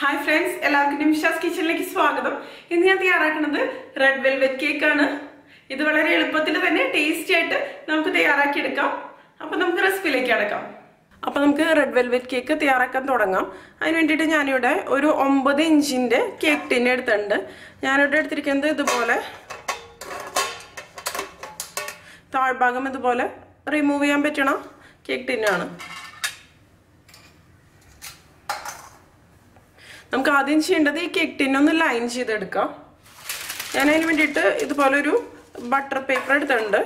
Hi friends എല്ലാവർക്കും നിമിഷാസ് കിച്ചണിലേക്ക് സ്വാഗതം. ഇന്ന് ഞാൻ തയ്യാറാക്കുന്നത് റെഡ് വെൽവെറ്റ് കേക്ക് ആണ്. ഇത് വളരെ എളുപ്പത്തിൽ തന്നെ ടേസ്റ്റി ആയിട്ട് നമുക്ക് തയ്യാറാക്കിയെടുക്കാം. അപ്പൊ നമുക്ക് റെസിപ്പിയിലേക്ക് അടക്കാം അപ്പൊ നമുക്ക് റെഡ് വെൽവെറ്റ് കേക്ക് തയ്യാറാക്കാൻ തുടങ്ങാം. അതിന് വേണ്ടിയിട്ട് ഞാനിവിടെ ഒരു ഒമ്പത് ഇഞ്ചിന്റെ കേക്ക് ടിന്നെ എടുത്തിട്ടുണ്ട്. ഞാനിവിടെ എടുത്തിരിക്കുന്നത് ഇതുപോലെ താഴ്ഭാഗം ഇതുപോലെ റിമൂവ് ചെയ്യാൻ പറ്റണം കേക്ക് ടിന്നാണ് നമുക്ക് ആദ്യം ചെയ്യേണ്ടത് ഈ കേക്ക് ടിന്നൊന്ന് ലൈൻ ചെയ്തെടുക്കാം. ഞാൻ അതിന് വേണ്ടിയിട്ട് ഇതുപോലെ ഒരു ബട്ടർ പേപ്പർ എടുത്തിട്ടുണ്ട്.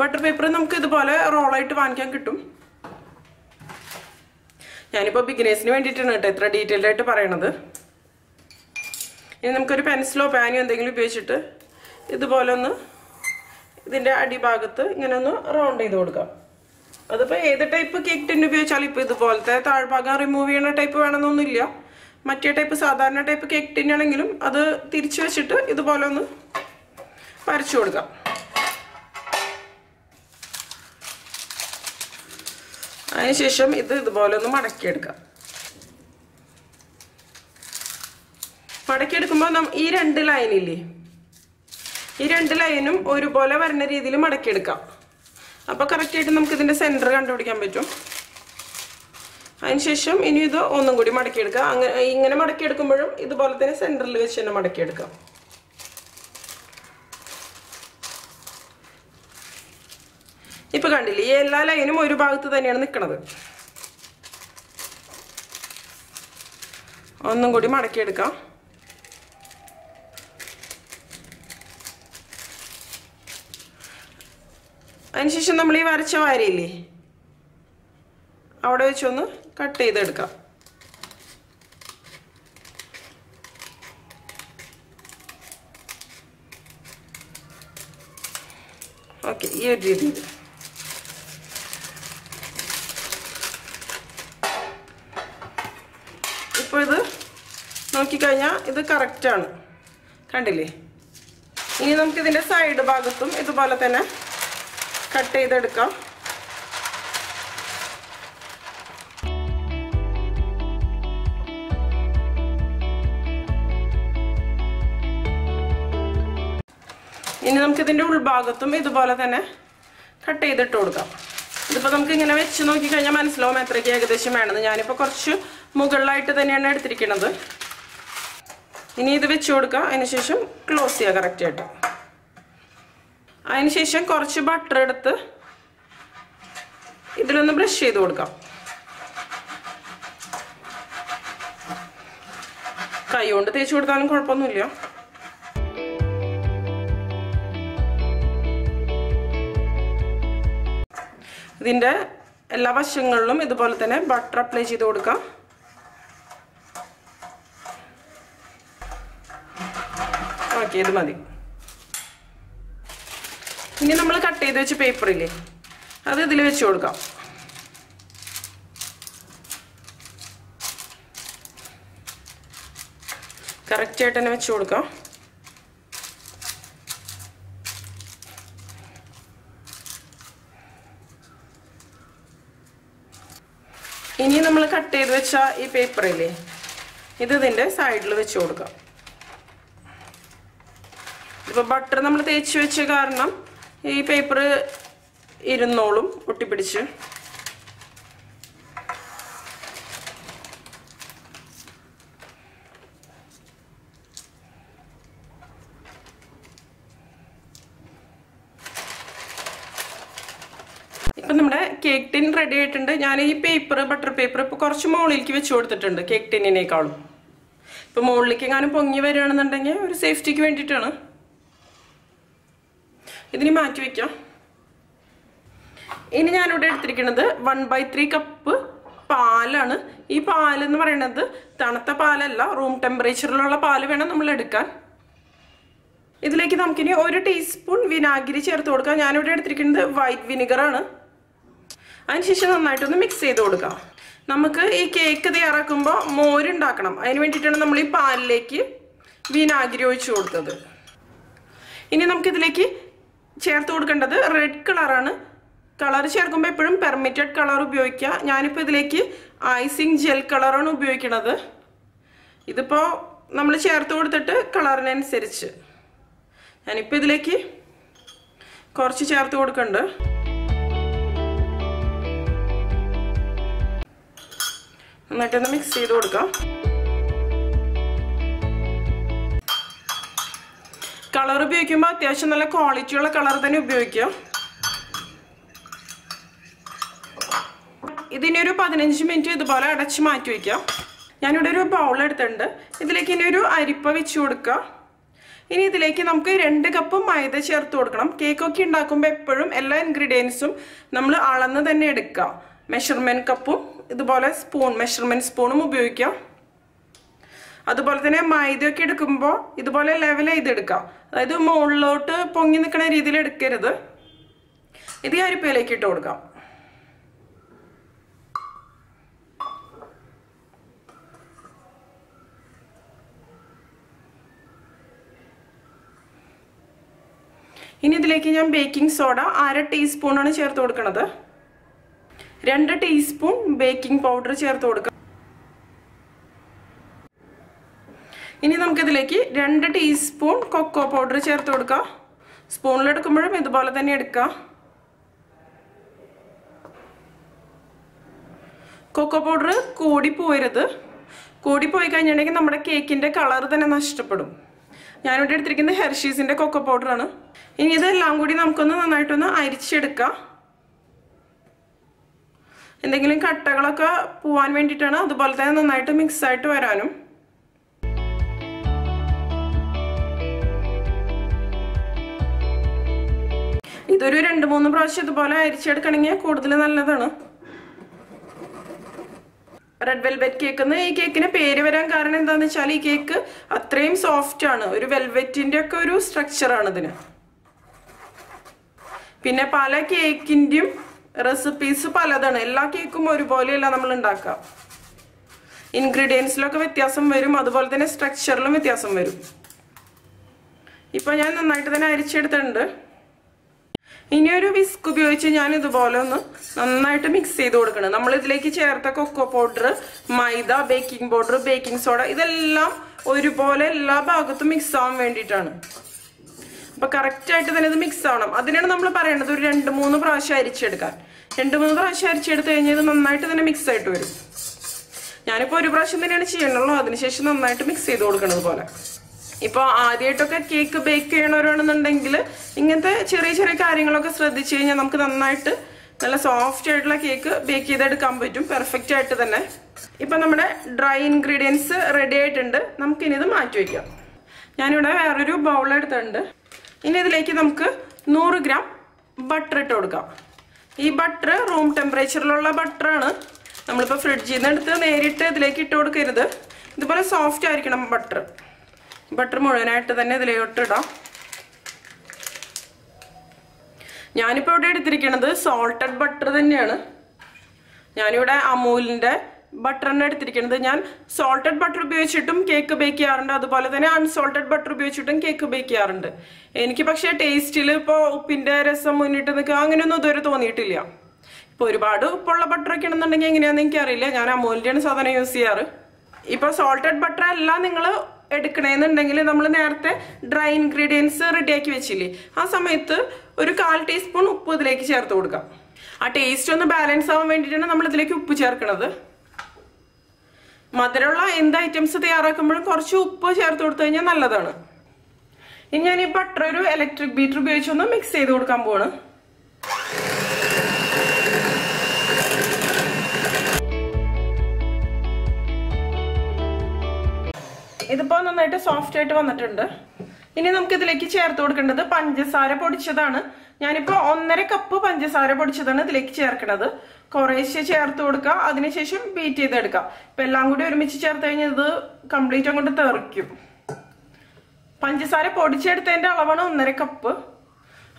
ബട്ടർ പേപ്പർ നമുക്ക് ഇതുപോലെ റോളായിട്ട് വാങ്ങിക്കാൻ കിട്ടും. ഞാനിപ്പോൾ ബിഗിനേഴ്സിന് വേണ്ടിയിട്ടാണ് കേട്ടോ ഇത്ര ഡീറ്റെയിൽഡ് ആയിട്ട് പറയണത്. ഇനി നമുക്കൊരു പെൻസിലോ പാനോ എന്തെങ്കിലും ഉപയോഗിച്ചിട്ട് ഇതുപോലെ ഒന്ന് ഇതിന്റെ അടിഭാഗത്ത് ഇങ്ങനെ ഒന്ന് റൗണ്ട് ചെയ്ത് കൊടുക്കാം. അതിപ്പോൾ ഏത് ടൈപ്പ് കേക്ക് ടിൻ ഉപയോഗിച്ചാലും ഇപ്പോൾ ഇതുപോലത്തെ താഴ്ഭാഗം റിമൂവ് ചെയ്യുന്ന ടൈപ്പ് വേണമെന്നൊന്നുമില്ല മറ്റേ ടൈപ്പ് സാധാരണ ടൈപ്പ് കേക്ക് ടിൻ ആണെങ്കിലും അത് തിരിച്ചു വെച്ചിട്ട് ഇതുപോലെ ഒന്ന് പരച്ചു കൊടുക്കാം. അതിനുശേഷം ഇത് ഇതുപോലെ ഒന്ന് മടക്കിയെടുക്കാം. മടക്കിയെടുക്കുമ്പോൾ ഈ രണ്ട് ലൈനില്ലേ ഈ രണ്ട് ലൈനും ഒരുപോലെ വരുന്ന രീതിയിൽ മടക്കിയെടുക്കാം. അപ്പോൾ നമുക്ക് ഇതിന്റെ സെന്റർ കണ്ടുപിടിക്കാൻ പറ്റും. അതിനുശേഷം ഇനി ഇത് ഒന്നും കൂടി മടക്കിയെടുക്കുക. അങ്ങനെ ഇങ്ങനെ മടക്കിയെടുക്കുമ്പോഴും ഇതുപോലെ തന്നെ സെന്ററിൽ വെച്ച് തന്നെ മടക്കിയെടുക്കാം ഇപ്പൊ കണ്ടില്ലേ ഈ എല്ലാ ലൈനും ഒരു ഭാഗത്ത് തന്നെയാണ് നിൽക്കുന്നത് ഒന്നും കൂടി മടക്കിയെടുക്കാം. അതിനുശേഷം നമ്മൾ ഈ വരച്ച വാരയില്ലേ? അവിടെ വെച്ചൊന്ന് കട്ട് ചെയ്തെടുക്കാം. ഓക്കെ ഈ ഒരു രീതിയിൽ. ഇപ്പോൾ ഇത് നോക്കിക്കഴിഞ്ഞാൽ ഇത് കറക്റ്റാണ് കണ്ടില്ലേ? ഇനി നമുക്കിതിന്റെ സൈഡ് ഭാഗത്തും ഇതുപോലെ തന്നെ കട്ട് ചെയ്തെടുക്കാം. ഇനി നമുക്ക് ഇതിന്റെ ഉൾഭാഗത്തും ഇതുപോലെ തന്നെ കട്ട് ചെയ്തിട്ട് കൊടുക്കാം. ഇതിപ്പോൾ നമുക്ക് ഇങ്ങനെ വെച്ച് നോക്കിക്കഴിഞ്ഞാൽ മനസ്സിലാവും എത്രയ്ക്ക് ഏകദേശം വേണമെന്ന്. ഞാനിപ്പോൾ കുറച്ച് മുകളിലായിട്ട് തന്നെയാണ് എടുത്തിരിക്കുന്നത് ഇനി ഇത് വെച്ച് കൊടുക്കാം. അതിനുശേഷം ക്ലോസ് ചെയ്യുക കറക്റ്റായിട്ട് അതിനുശേഷം കുറച്ച് ബട്ടർ എടുത്ത് ഇതിലൊന്ന് ബ്രഷ് ചെയ്ത് കൊടുക്കാം. കൈ കൊണ്ട് തേച്ച് കൊടുത്താലും കുഴപ്പമൊന്നുമില്ല. ഇതിന്റെ എല്ലാ വശങ്ങളിലും ഇതുപോലെ തന്നെ ബട്ടർ അപ്ലൈ ചെയ്ത് കൊടുക്കാം. ഓക്കെ ഇത് മതി. ഇനി നമ്മൾ കട്ട് ചെയ്ത് വെച്ച പേപ്പറില്ലേ അത് ഇതിൽ വെച്ച് കൊടുക്കാം. കറക്റ്റായിട്ട് തന്നെ വെച്ച് കൊടുക്കാം. ഇനി നമ്മൾ കട്ട് ചെയ്ത് വെച്ച ഈ പേപ്പറില്ലേ ഇത് ഇതിന്റെ സൈഡിൽ വെച്ച് കൊടുക്കാം. ഇപ്പോൾ ബട്ടർ നമ്മൾ തേച്ച് വെച്ച കാരണം ഈ പേപ്പർ ഇരുന്നോളും ഒട്ടിപ്പിടിച്ച് ഇപ്പം നമ്മുടെ കേക്ക് ടിൻ റെഡി ആയിട്ടുണ്ട്. ഞാൻ ഈ പേപ്പർ ബട്ടർ പേപ്പർ ഇപ്പോൾ കുറച്ച് മുകളിലേക്ക് വെച്ച് കൊടുത്തിട്ടുണ്ട് കേക്ക് ടിന്നിനേക്കാളും. ഇപ്പം മുകളിലേക്ക് എങ്ങാനും പൊങ്ങി വരികയാണെന്നുണ്ടെങ്കിൽ ഒരു സേഫ്റ്റിക്ക് വേണ്ടിയിട്ടാണ്. ഇതിന് മാറ്റി വെക്കാം ഇനി ഞാനിവിടെ എടുത്തിരിക്കുന്നത് വൺ ബൈ ത്രീ കപ്പ് പാലാണ്. ഈ പാലെന്ന് പറയുന്നത് തണുത്ത പാലല്ല റൂം ടെമ്പറേച്ചറിലുള്ള പാൽ വേണം നമ്മൾ എടുക്കാൻ. ഇതിലേക്ക് നമുക്കിനി ഒരു ടീസ്പൂൺ വിനാഗിരി ചേർത്ത് കൊടുക്കാം. ഞാനിവിടെ എടുത്തിരിക്കുന്നത് വൈറ്റ് വിനിഗറാണ് അതിനുശേഷം നന്നായിട്ടൊന്ന് മിക്സ് ചെയ്ത് കൊടുക്കാം. നമുക്ക് ഈ കേക്ക് തയ്യാറാക്കുമ്പോൾ മോരുണ്ടാക്കണം അതിന് വേണ്ടിയിട്ടാണ് നമ്മൾ ഈ പാലിലേക്ക് വിനാഗിരി ഒഴിച്ചു കൊടുത്തത്. ഇനി നമുക്കിതിലേക്ക് ചേർത്ത് കൊടുക്കേണ്ടത് റെഡ് കളറാണ് കളർ ചേർക്കുമ്പോൾ എപ്പോഴും പെർമിറ്റഡ് കളർ ഉപയോഗിക്കുക. ഞാനിപ്പോൾ ഇതിലേക്ക് ഐസിങ് ജെൽ കളറാണ് ഉപയോഗിക്കുന്നത് ഇതിപ്പോൾ നമ്മൾ ചേർത്ത് കൊടുത്തിട്ട് കളറിനനുസരിച്ച് ഞാനിപ്പോൾ ഇതിലേക്ക് കുറച്ച് ചേർത്ത് കൊടുക്കുന്നുണ്ട് നന്നായിട്ടൊന്ന് മിക്സ് ചെയ്ത് കൊടുക്കാം. കളർ ഉപയോഗിക്കുമ്പോൾ അത്യാവശ്യം നല്ല ക്വാളിറ്റിയുള്ള കളർ തന്നെ ഉപയോഗിക്കാം. ഇതിനൊരു പതിനഞ്ച് മിനിറ്റ് ഇതുപോലെ അടച്ച് മാറ്റി വയ്ക്കാം. ഞാനിവിടെ ഒരു ബൗൾ എടുത്തിട്ടുണ്ട്. ഇതിലേക്ക് ഇനി ഒരു അരിപ്പ വെച്ച് കൊടുക്കുക. ഇനി ഇതിലേക്ക് നമുക്ക് രണ്ട് കപ്പ് മൈദ ചേർത്ത് കൊടുക്കണം. കേക്കൊക്കെ ഉണ്ടാക്കുമ്പോൾ എപ്പോഴും എല്ലാ ഇൻഗ്രീഡിയൻസും നമ്മൾ അളന്ന് തന്നെ എടുക്കുക. മെഷർമെന്റ് കപ്പും ഇതുപോലെ സ്പൂൺ മെഷർമെന്റ് സ്പൂണും ഉപയോഗിക്കാം. അതുപോലെ തന്നെ മൈദയൊക്കെ എടുക്കുമ്പോൾ ഇതുപോലെ ലെവൽ ചെയ്തെടുക്കാം അതായത് മുകളിലോട്ട് പൊങ്ങി നിൽക്കുന്ന രീതിയിൽ എടുക്കരുത്. ഇത് ഈ അരിപ്പയിലേക്ക് ഇട്ട് കൊടുക്കാം. ഇനി ഇതിലേക്ക് ഞാൻ ബേക്കിംഗ് സോഡ അര ടീസ്പൂണാണ് ചേർത്ത് കൊടുക്കുന്നത് രണ്ട് ടീസ്പൂൺ ബേക്കിംഗ് പൗഡർ ചേർത്ത് കൊടുക്കാം. ഇനി നമുക്കിതിലേക്ക് രണ്ട് ടീസ്പൂൺ കൊക്കോ പൗഡർ ചേർത്ത് കൊടുക്കുക സ്പൂണിലെടുക്കുമ്പോഴും ഇതുപോലെ തന്നെ എടുക്കുക കൊക്കോ പൗഡർ കൂടി പോയരുത്. കൂടി പോയി കഴിഞ്ഞിട്ടുണ്ടെങ്കിൽ നമ്മുടെ കേക്കിന്റെ കളർ തന്നെ നഷ്ടപ്പെടും. ഞാനിവിടെ എടുത്തിരിക്കുന്നത് ഹെർഷീസിന്റെ കൊക്കോ പൗഡറാണ് ഇനി ഇതെല്ലാം കൂടി നമുക്കൊന്ന് നന്നായിട്ടൊന്ന് അരിച്ചെടുക്കാം. എന്തെങ്കിലും കട്ടകളൊക്കെ പോവാൻ വേണ്ടിയിട്ടാണ് അതുപോലെ തന്നെ നന്നായിട്ട് മിക്സ് ആയിട്ട് വരാനും. ഇതൊരു രണ്ട് മൂന്ന് പ്രാവശ്യം ഇതുപോലെ അരിച്ചെടുക്കണമെങ്കിൽ കൂടുതൽ നല്ലതാണ്. റെഡ് വെൽവെറ്റ് കേക്ക് എന്ന് ഈ കേക്കിന് പേര് വരാൻ കാരണം എന്താന്ന് വെച്ചാൽ ഈ കേക്ക് അത്രയും സോഫ്റ്റ് ആണ്. ഒരു വെൽവെറ്റിന്റെ ഒക്കെ ഒരു സ്ട്രക്ചർ ആണ് ഇതിന്. പിന്നെ പല കേക്കിന്റെയും റെസിപ്പീസ് പലതാണ്. എല്ലാ കേക്കും ഒരുപോലെയല്ല നമ്മൾ ഉണ്ടാക്കുക. ഇൻഗ്രീഡിയൻസിലൊക്കെ വ്യത്യാസം വരും. അതുപോലെ തന്നെ സ്ട്രക്ചറിലും വ്യത്യാസം വരും. ഇപ്പൊ ഞാൻ നന്നായിട്ട് തന്നെ അരിച്ചെടുത്തിട്ടുണ്ട്. ഇനി ഒരു വിസ്ക് ഉപയോഗിച്ച് ഞാൻ ഇതുപോലെ ഒന്ന് നന്നായിട്ട് മിക്സ് ചെയ്ത് കൊടുക്കണം. നമ്മൾ ഇതിലേക്ക് ചേർത്ത cocoa powder maida baking powder baking soda ഇതെല്ലാം ഒരുപോലെ എല്ലാ ഭാഗത്തും മിക്സ് ആവാൻ വേണ്ടിയിട്ടാണ്. അപ്പൊ കറക്റ്റ് ആയിട്ട് തന്നെ ഇത് മിക്സ് ആവണം. അതിനാണ് നമ്മൾ പറയേണ്ടത് ഒരു രണ്ട് മൂന്ന് പ്രാവശ്യം അരിച്ചെടുക്കാൻ. രണ്ട് മൂന്ന് പ്രാവശ്യം അരിച്ചെടുത്ത് കഴിഞ്ഞാൽ ഇത് നന്നായിട്ട് തന്നെ മിക്സ് ആയിട്ട് വരും. ഞാനിപ്പോൾ ഒരു പ്രാവശ്യം തന്നെയാണ് ചെയ്യണുള്ളൂ അതിനുശേഷം നന്നായിട്ട് മിക്സ് ചെയ്ത് കൊടുക്കണത് പോലെ. ഇപ്പോൾ ആദ്യമായിട്ടൊക്കെ കേക്ക് ബേക്ക് ചെയ്യണവരാണെന്നുണ്ടെങ്കിൽ ഇങ്ങനത്തെ ചെറിയ ചെറിയ കാര്യങ്ങളൊക്കെ ശ്രദ്ധിച്ചു കഴിഞ്ഞാൽ നമുക്ക് നന്നായിട്ട് നല്ല സോഫ്റ്റ് ആയിട്ടുള്ള കേക്ക് ബേക്ക് ചെയ്തെടുക്കാൻ പറ്റും. പെർഫെക്റ്റ് ആയിട്ട് തന്നെ. ഇപ്പം നമ്മുടെ ഡ്രൈ ഇൻഗ്രീഡിയൻസ് റെഡി ആയിട്ടുണ്ട്. നമുക്കിനി ഇത് മാറ്റി വയ്ക്കാം ഞാനിവിടെ വേറൊരു ബൗൾ എടുത്തിട്ടുണ്ട്. ഇനി ഇതിലേക്ക് നമുക്ക് നൂറ് ഗ്രാം ബട്ടർ ഇട്ട് കൊടുക്കാം. ഈ ബട്ടർ റൂം ടെമ്പറേച്ചറിലുള്ള ബട്ടറാണ് നമ്മളിപ്പോൾ ഫ്രിഡ്ജിൽ നിന്ന് എടുത്ത് നേരിട്ട് ഇതിലേക്ക് ഇട്ട് കൊടുക്കരുത്. ഇതുപോലെ സോഫ്റ്റ് ആയിരിക്കണം ബട്ടർ ബട്ടർ മുഴുവനായിട്ട് തന്നെ ഇതിലോട്ട് ഇടാം. ഞാനിപ്പോൾ ഇവിടെ എടുത്തിരിക്കുന്നത് സോൾട്ടഡ് ബട്ടർ തന്നെയാണ്. ഞാനിവിടെ അമൂലിന്റെ ബട്ടർ തന്നെ എടുത്തിരിക്കുന്നത് ഞാൻ സോൾട്ടഡ് ബട്ടർ ഉപയോഗിച്ചിട്ടും കേക്ക് ബേക്ക് ചെയ്യാറുണ്ട്. അതുപോലെ തന്നെ അൺസോൾട്ടഡ് ബട്ടർ ഉപയോഗിച്ചിട്ടും കേക്ക് ബേക്ക് ചെയ്യാറുണ്ട്. എനിക്ക് പക്ഷേ ടേസ്റ്റിൽ ഇപ്പോൾ ഉപ്പിന്റെ രസം മുന്നിട്ട് നിൽക്കുക അങ്ങനെയൊന്നും ഇതുവരെ തോന്നിയിട്ടില്ല. ഇപ്പോൾ ഒരുപാട് ഉപ്പുള്ള ബട്ടറൊക്കെ ആണെന്നുണ്ടെങ്കിൽ എങ്ങനെയാണെന്ന് എനിക്കറിയില്ല. ഞാൻ അമൂലിന്റെയാണ് സാധനം യൂസ് ചെയ്യാറ്. ഇപ്പോൾ സോൾട്ടഡ് ബട്ടർ അല്ല നിങ്ങൾ എടുക്കണേന്നുണ്ടെങ്കിൽ നമ്മൾ നേരത്തെ ഡ്രൈ ഇൻഗ്രീഡിയൻസ് റെഡിയാക്കി വെച്ചില്ലേ? ആ സമയത്ത് ഒരു കാൽ ടീസ്പൂൺ ഉപ്പ് ഇതിലേക്ക് ചേർത്ത് കൊടുക്കാം. ആ ടേസ്റ്റ് ഒന്ന് ബാലൻസ് ആവാൻ വേണ്ടിയിട്ടാണ് നമ്മൾ ഇതിലേക്ക് ഉപ്പ് ചേർക്കുന്നത് മധുരമുള്ള എന്ത് ഐറ്റംസ് തയ്യാറാക്കുമ്പോഴും കുറച്ച് ഉപ്പ് ചേർത്ത് കൊടുത്തു കഴിഞ്ഞാൽ നല്ലതാണ്. ഇനി ഞാൻ ഈ ബട്ടർ ഒരു ഇലക്ട്രിക് ബീറ്റർ ഉപയോഗിച്ചൊന്ന് മിക്സ് ചെയ്ത് കൊടുക്കാൻ പോവാണ്. ഇതിപ്പോ നന്നായിട്ട് സോഫ്റ്റ് ആയിട്ട് വന്നിട്ടുണ്ട്. ഇനി നമുക്ക് ഇതിലേക്ക് ചേർത്ത് കൊടുക്കേണ്ടത് പഞ്ചസാര പൊടിച്ചതാണ്. ഞാനിപ്പോ ഒന്നര കപ്പ് പഞ്ചസാര പൊടിച്ചതാണ് ഇതിലേക്ക് ചേർക്കുന്നത്. കുറേശ്ശെ ചേർത്ത് കൊടുക്കുക അതിനുശേഷം ബീറ്റ് ചെയ്തെടുക്കുക ഇപ്പൊ എല്ലാം കൂടി ഒരുമിച്ച് ചേർത്ത് കഴിഞ്ഞാൽ ഇത് കംപ്ലീറ്റ് അങ്ങോട്ട് തെറിക്കും. പഞ്ചസാര പൊടിച്ചെടുത്തതിന്റെ അളവാണ് ഒന്നര കപ്പ്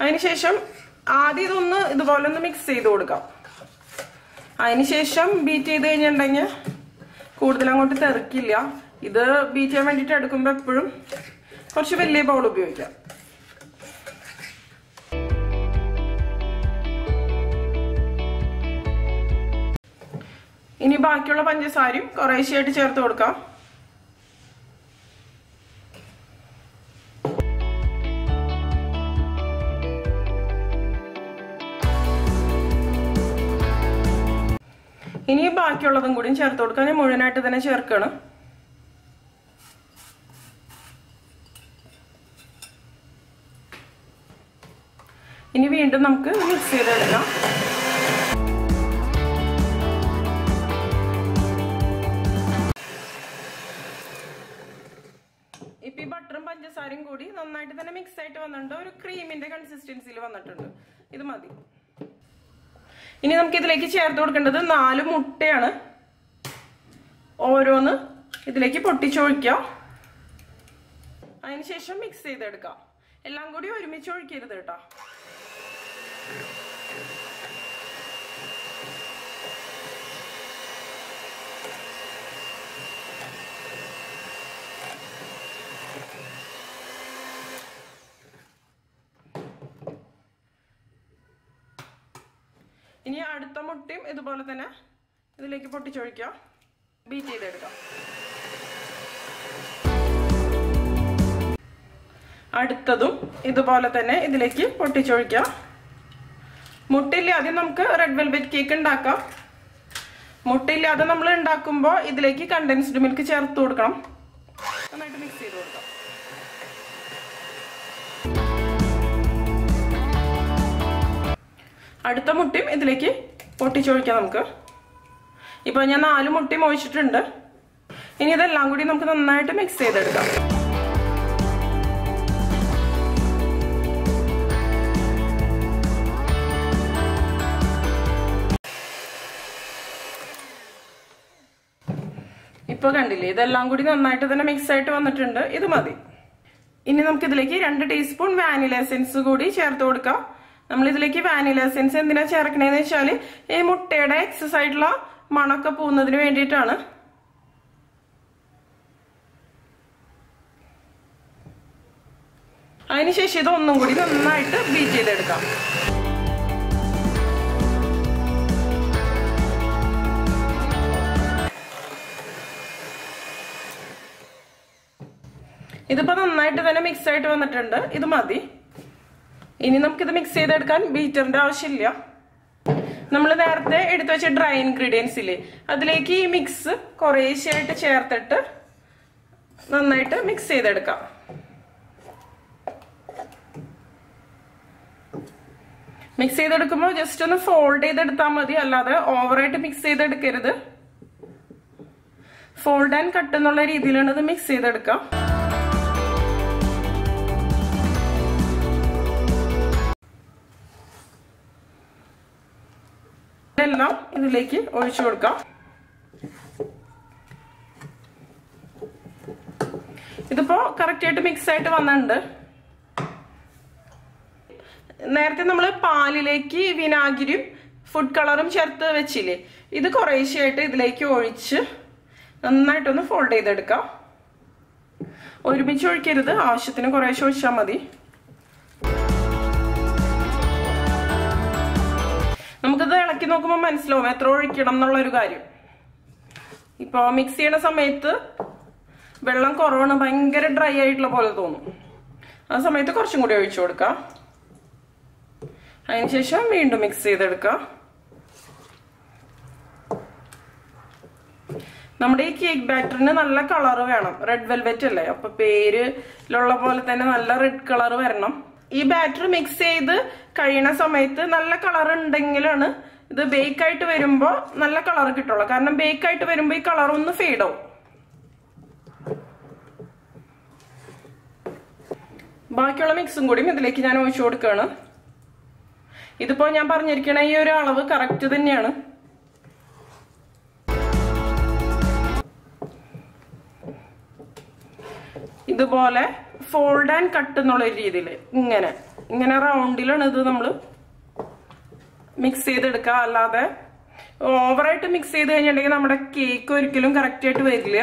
അതിനുശേഷം ആദ്യം ഇതൊന്ന് ഇതുപോലെ ഒന്ന് മിക്സ് ചെയ്ത് കൊടുക്കാം. അതിനുശേഷം ബീറ്റ് ചെയ്ത് കഴിഞ്ഞിട്ടുണ്ടെങ്കിൽ കൂടുതൽ അങ്ങോട്ട് തെറിക്കില്ല. ഇത് ബീറ്റ് ചെയ്യാൻ വേണ്ടിട്ട് എടുക്കുമ്പോ എപ്പോഴും കുറച്ച് വലിയ ബൗൾ ഉപയോഗിക്കാം. ഇനി ബാക്കിയുള്ള പഞ്ചസാരയും കുറേശ്ശെയായിട്ട് ചേർത്ത് കൊടുക്കാം. ഇനി ബാക്കിയുള്ളതും കൂടി ചേർത്ത് കൊടുക്കാൻ മുഴുവനായിട്ട് തന്നെ ചേർക്കണം. ഇനി വീണ്ടും നമുക്ക് മിക്സ് ചെയ്തെടുക്കാം. ഇപ്പൊ ഈ ബട്ടറും പഞ്ചസാരയും കൂടി നന്നായിട്ട് തന്നെ മിക്സ് ആയിട്ട് വന്നിട്ടുണ്ട്. ഒരു ക്രീമിന്റെ കൺസിസ്റ്റൻസിയിൽ വന്നിട്ടുണ്ട്. ഇത് മതി. ഇനി നമുക്ക് ഇതിലേക്ക് ചേർത്ത് കൊടുക്കേണ്ടത് നാല് മുട്ടയാണ്. ഓരോന്ന് ഇതിലേക്ക് പൊട്ടിച്ചൊഴിക്കാം. അതിനുശേഷം മിക്സ് ചെയ്തെടുക്കാം. എല്ലാം കൂടി ഒരുമിച്ച് ഒഴിക്കരുത് കേട്ടോ. ഇനി അടുത്ത മുട്ടയും ഇതുപോലെ തന്നെ ഇതിലേക്ക് പൊട്ടിച്ചൊഴിക്കാം ബീറ്റ് ചെയ്തെടുക്കാം. അടുത്തതും ഇതുപോലെ തന്നെ ഇതിലേക്ക് പൊട്ടിച്ചൊഴിക്കാം മുട്ടയില്ലാതെ നമുക്ക് റെഡ് വെൽവെറ്റ് കേക്ക് ഉണ്ടാക്കാം. മുട്ടയില്ലാതെ നമ്മൾ ഉണ്ടാക്കുമ്പോൾ ഇതിലേക്ക് കണ്ടൻസ്ഡ് മിൽക്ക് ചേർത്ത് കൊടുക്കണം. നന്നായിട്ട് മിക്സ് ചെയ്ത് കൊടുക്കാം. അടുത്ത മുട്ടയും ഇതിലേക്ക് പൊട്ടിച്ചൊഴിക്കാം നമുക്ക്. ഇപ്പോൾ ഞാൻ നാല് മുട്ടയും ഒഴിച്ചിട്ടുണ്ട്. ഇനി ഇതെല്ലാം കൂടി നമുക്ക് നന്നായിട്ട് മിക്സ് ചെയ്തെടുക്കാം. ഇപ്പൊ കണ്ടില്ലേ? ഇതെല്ലാം കൂടി നന്നായിട്ട് തന്നെ മിക്സ് ആയിട്ട് വന്നിട്ടുണ്ട്. ഇത് മതി. ഇനി നമുക്ക് ഇതിലേക്ക് രണ്ട് ടീസ്പൂൺ വാനില എസെൻസ് കൂടി ചേർത്ത് കൊടുക്കാം. നമ്മൾ ഇതിലേക്ക് വാനില എസെൻസ് എന്തിനാ ചേർക്കണേന്ന് വെച്ചാൽ ഈ മുട്ടയുടെ എക്സസ് ആയിട്ടുള്ള മണൊക്കെ പോകുന്നതിന് വേണ്ടിയിട്ടാണ്. അതിനുശേഷം ഇത് ഒന്നും കൂടി നന്നായിട്ട് ബീറ്റ് ചെയ്തെടുക്കാം. ഇതിപ്പോ നന്നായിട്ട് തന്നെ മിക്സ് ആയിട്ട് വന്നിട്ടുണ്ട്. ഇത് മതി. ഇനി നമുക്കിത് മിക്സ് ചെയ്തെടുക്കാൻ ബീറ്ററിന്റെ ആവശ്യമില്ല. നമ്മൾ നേരത്തെ എടുത്തു വെച്ച ഡ്രൈ ഇൻഗ്രീഡിയൻസ് ഇല്ലേ അതിലേക്ക് ഈ മിക്സ് കുറേശ്ശായിട്ട് ചേർത്തിട്ട് നന്നായിട്ട് മിക്സ് ചെയ്തെടുക്കാം. മിക്സ് ചെയ്തെടുക്കുമ്പോൾ ജസ്റ്റ് ഒന്ന് ഫോൾഡ് ചെയ്തെടുത്താൽ മതി. അല്ലാതെ ഓവറായിട്ട് മിക്സ് ചെയ്തെടുക്കരുത്. ഫോൾഡ് ആൻഡ് കട്ട് എന്നുള്ള രീതിയിലാണ് ഇത് മിക്സ് ചെയ്തെടുക്കാം ഇതെല്ലാം ഇതിലേക്ക് ഒഴിച്ചു കൊടുക്കാം. ഇതിപ്പോ കറക്റ്റ് ആയിട്ട് മിക്സ് ആയിട്ട് വന്നിട്ടുണ്ട്. നേരത്തെ നമ്മൾ പാലിലേക്ക് വിനാഗിരിയും ഫുഡ് കളറും ചേർത്ത് വെച്ചില്ലേ? ഇത് കുറേശ്ശെയായിട്ട് ഇതിലേക്ക് ഒഴിച്ച് നന്നായിട്ടൊന്ന് ഫോൾഡ് ചെയ്തെടുക്കാം. ഒരുമിച്ച് ഒഴിക്കരുത്. ആവശ്യത്തിന് കുറേശ്ശെ ഒഴിച്ചാൽ മതി. നമുക്കിത് ഇളക്കി നോക്കുമ്പോൾ മനസ്സിലാവും എത്ര ഒഴിക്കണം എന്നുള്ള ഒരു കാര്യം. ഇപ്പോൾ മിക്സ് ചെയ്യണ സമയത്ത് വെള്ളം കുറവാണ് ഭയങ്കര ഡ്രൈ ആയിട്ടുള്ള പോലെ തോന്നും. ആ സമയത്ത് കുറച്ചും കൂടി ഒഴിച്ചു കൊടുക്കാം. അതിനുശേഷം വീണ്ടും മിക്സ് ചെയ്തെടുക്കാം. നമ്മുടെ ഈ കേക്ക് ബാറ്ററിന് നല്ല കളർ വേണം. റെഡ് വെൽവെറ്റ് അല്ലേ? അപ്പൊ പേരിലുള്ള പോലെ തന്നെ നല്ല റെഡ് കളർ വരണം. ഈ ബാറ്റർ മിക്സ് ചെയ്ത് കഴിയണ സമയത്ത് നല്ല കളർ ഉണ്ടെങ്കിലാണ് ഇത് ബേക്ക് ആയിട്ട് വരുമ്പോ നല്ല കളർ കിട്ടുള്ളൂ. കാരണം ബേക്ക് ആയിട്ട് വരുമ്പോ ഈ കളർ ഒന്ന് ഫെയ്ഡ് ആവും. ബാക്കിയുള്ള മിക്സും കൂടി ഇതിലേക്ക് ഞാൻ ഒഴിച്ചു കൊടുക്കുകയാണ്. ഇതിപ്പോ ഞാൻ പറഞ്ഞിരിക്കണ ഈ ഒരു അളവ് കറക്റ്റ് തന്നെയാണ്. ഇതുപോലെ ഫോൾഡ് ആൻഡ് കട്ട് എന്നുള്ള രീതിയിൽ ഇങ്ങനെ. ഇങ്ങനെ റൗണ്ടിലാണ് ഇത് നമ്മൾ മിക്സ് ചെയ്തെടുക്കുക. അല്ലാതെ ഓവറായിട്ട് മിക്സ് ചെയ്ത് കഴിഞ്ഞിട്ടുണ്ടെങ്കിൽ നമ്മുടെ കേക്ക് ഒരിക്കലും കറക്റ്റ് ആയിട്ട് വരില്ല.